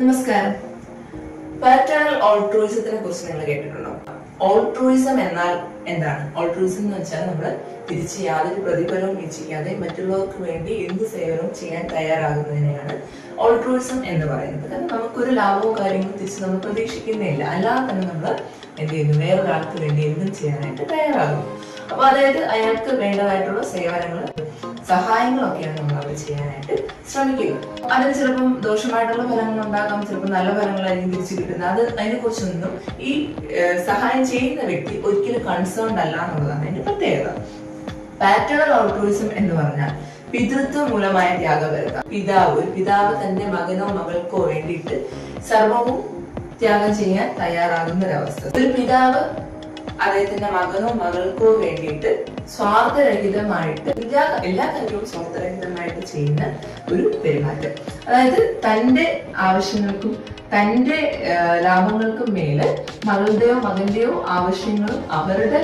നമസ്കാരം. പാറ്റേണൽ ഓൾട്രൂയിസത്തിനെ കുറിച്ച് നിങ്ങൾ കേട്ടിട്ടുണ്ടോ? ഓൾട്രൂയിസം എന്നാൽ എന്താണ്? ഓൾട്രൂയിസം എന്ന് വെച്ചാൽ നമ്മൾ തിരിച്ച് യാതൊരു പ്രതിഫലവും ഇച്ഛിക്കാതെ മറ്റുള്ളവർക്ക് വേണ്ടി എന്ത് സേവനവും ചെയ്യാൻ തയ്യാറാകുന്നതിനെയാണ് ഓൾട്രൂയിസം എന്ന് പറയുന്നത്. കാരണം നമുക്കൊരു ലാഭവും കാര്യങ്ങളും തിരിച്ച് നമ്മൾ പ്രതീക്ഷിക്കുന്നില്ല. അല്ലാതെ തന്നെ നമ്മൾ എന്ത് ചെയ്യുന്നു? വേറൊരാൾക്ക് വേണ്ടി എന്തും ചെയ്യാനായിട്ട് തയ്യാറാകുന്നു. അപ്പൊ അതായത് അയാൾക്ക് വേണ്ടതായിട്ടുള്ള സേവനങ്ങൾ സഹായങ്ങളൊക്കെയാണ് നമ്മൾ അവർ ചെയ്യാനായിട്ട് ശ്രമിക്കുക അതിന് ചിലപ്പം ദോഷമായിട്ടുള്ള ഫലങ്ങൾ ഉണ്ടാകാം ചിലപ്പോൾ നല്ല ഫലങ്ങളായിരിക്കും തിരിച്ചു കിട്ടുന്നത് അത് അതിനെക്കുറിച്ചൊന്നും ഈ സഹായം ചെയ്യുന്ന വ്യക്തി ഒരിക്കലും കൺസേൺഡ് അല്ല എന്നുള്ളതാണ് അതിന്റെ പ്രത്യേകത. പാറ്റേണൽ ഓൾട്രൂയിസം എന്ന് പറഞ്ഞാൽ പിതൃത്വ മൂലമായ ത്യാഗപരത പിതാവ് പിതാവ് തന്റെ മകനോ മകൾക്കോ വേണ്ടിയിട്ട് സർവവും ത്യാഗം ചെയ്യാൻ തയ്യാറാകുന്ന ഒരവസ്ഥ. ഒരു പിതാവ് അദ്ദേഹത്തിന്റെ മകനോ മകൾക്കോ വേണ്ടിയിട്ട് സ്വാർത്ഥരഹിതമായിട്ട് എല്ലാ എല്ലാ കാര്യവും സ്വാർത്ഥരഹിതമായിട്ട് ചെയ്യുന്ന ഒരു പെരുമാറ്റം. അതായത് തന്റെ ആവശ്യങ്ങൾക്കും തന്റെ ലാഭങ്ങൾക്കും മേലെ മകളുടെയോ മകന്റെയോ ആവശ്യങ്ങളും അവരുടെ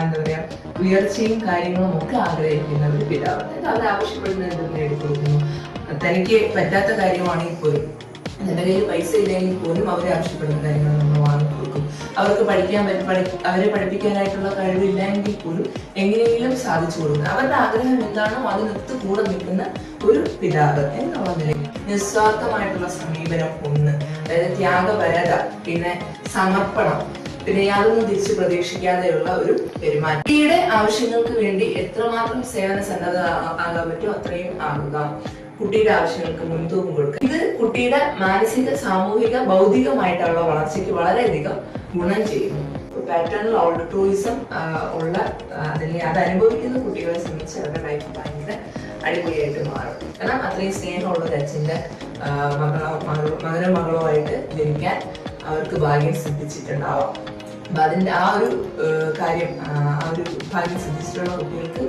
എന്താ പറയാ ഉയർച്ചയും കാര്യങ്ങളും ഒക്കെ ആഗ്രഹിക്കുന്ന ഒരു പിതാവ്. അതായത് അവർ ആവശ്യപ്പെടുന്ന എന്തും നേടിക്കൊടുക്കുന്നു തനിക്ക് പറ്റാത്ത കാര്യമാണെങ്കിൽ പോലും എന്റെ കയ്യിൽ പൈസ ഇല്ലെങ്കിൽ പോലും അവരെ ആവശ്യപ്പെടുന്ന കാര്യങ്ങൾ അവർക്ക് പഠിക്കാൻ അവരെ പഠിപ്പിക്കാനായിട്ടുള്ള കഴിവില്ലെങ്കിൽ പോലും എങ്ങനെയെങ്കിലും സാധിച്ചു കൊടുക്കുക. അവരുടെ ആഗ്രഹം എന്താണോ അതിനൊത്ത് കൂടെ നിൽക്കുന്ന ഒരു പിതാവ് എന്നുള്ള നിലയിൽ നിസ്വാർത്ഥമായിട്ടുള്ള സമീപനം ഒന്ന്. അതായത് ത്യാഗപരത പിന്നെ സമർപ്പണം. പിന്നെ യാതൊന്നും തിരിച്ചു പ്രതീക്ഷിക്കാതെയുള്ള ഒരു പെരുമാറ്റം. കുട്ടിയുടെ ആവശ്യങ്ങൾക്ക് വേണ്ടി എത്രമാത്രം സേവന സന്നദ്ധ ആകാൻ പറ്റുമോ അത്രയും ആകുക. കുട്ടിയുടെ ആവശ്യങ്ങൾക്ക് മുൻതൂക്കം കൊടുക്കുക. ഇത് കുട്ടിയുടെ മാനസിക സാമൂഹിക ഭൗതികമായിട്ടുള്ള വളർച്ചയ്ക്ക് വളരെയധികം ഗുണം ചെയ്യുന്നു. പാറ്റേണൽ ഓൾട്രോയിസം ഉള്ള അല്ലെങ്കിൽ അത് അനുഭവിക്കുന്ന കുട്ടികളെ സംബന്ധിച്ച് അവരുടെ ലൈഫ് ഭയങ്കര അടിപൊളിയായിട്ട് മാറും. കാരണം അത്രയും സ്നേഹമുള്ള ഒരു അച്ഛന്റെ മകളോ മകളോ മകനോ മകളോ ആയിട്ട് ജനിക്കാൻ അവർക്ക് ഭാഗ്യം സിദ്ധിച്ചിട്ടുണ്ടാവാം. അപ്പം അതിന്റെ ആ ഒരു കാര്യം ആ ഒരു ഭാഗ്യം സിദ്ധിച്ചിട്ടുള്ള കുട്ടികൾക്ക്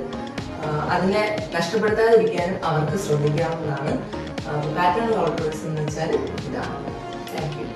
അതിനെ നഷ്ടപ്പെടുത്താതിരിക്കാനും അവർക്ക് ശ്രദ്ധിക്കാവുന്നതാണ് പാറ്റേൺ ഓൾട്ടേഴ്സ് എന്ന് വെച്ചാൽ ഇതാണ്. Thank you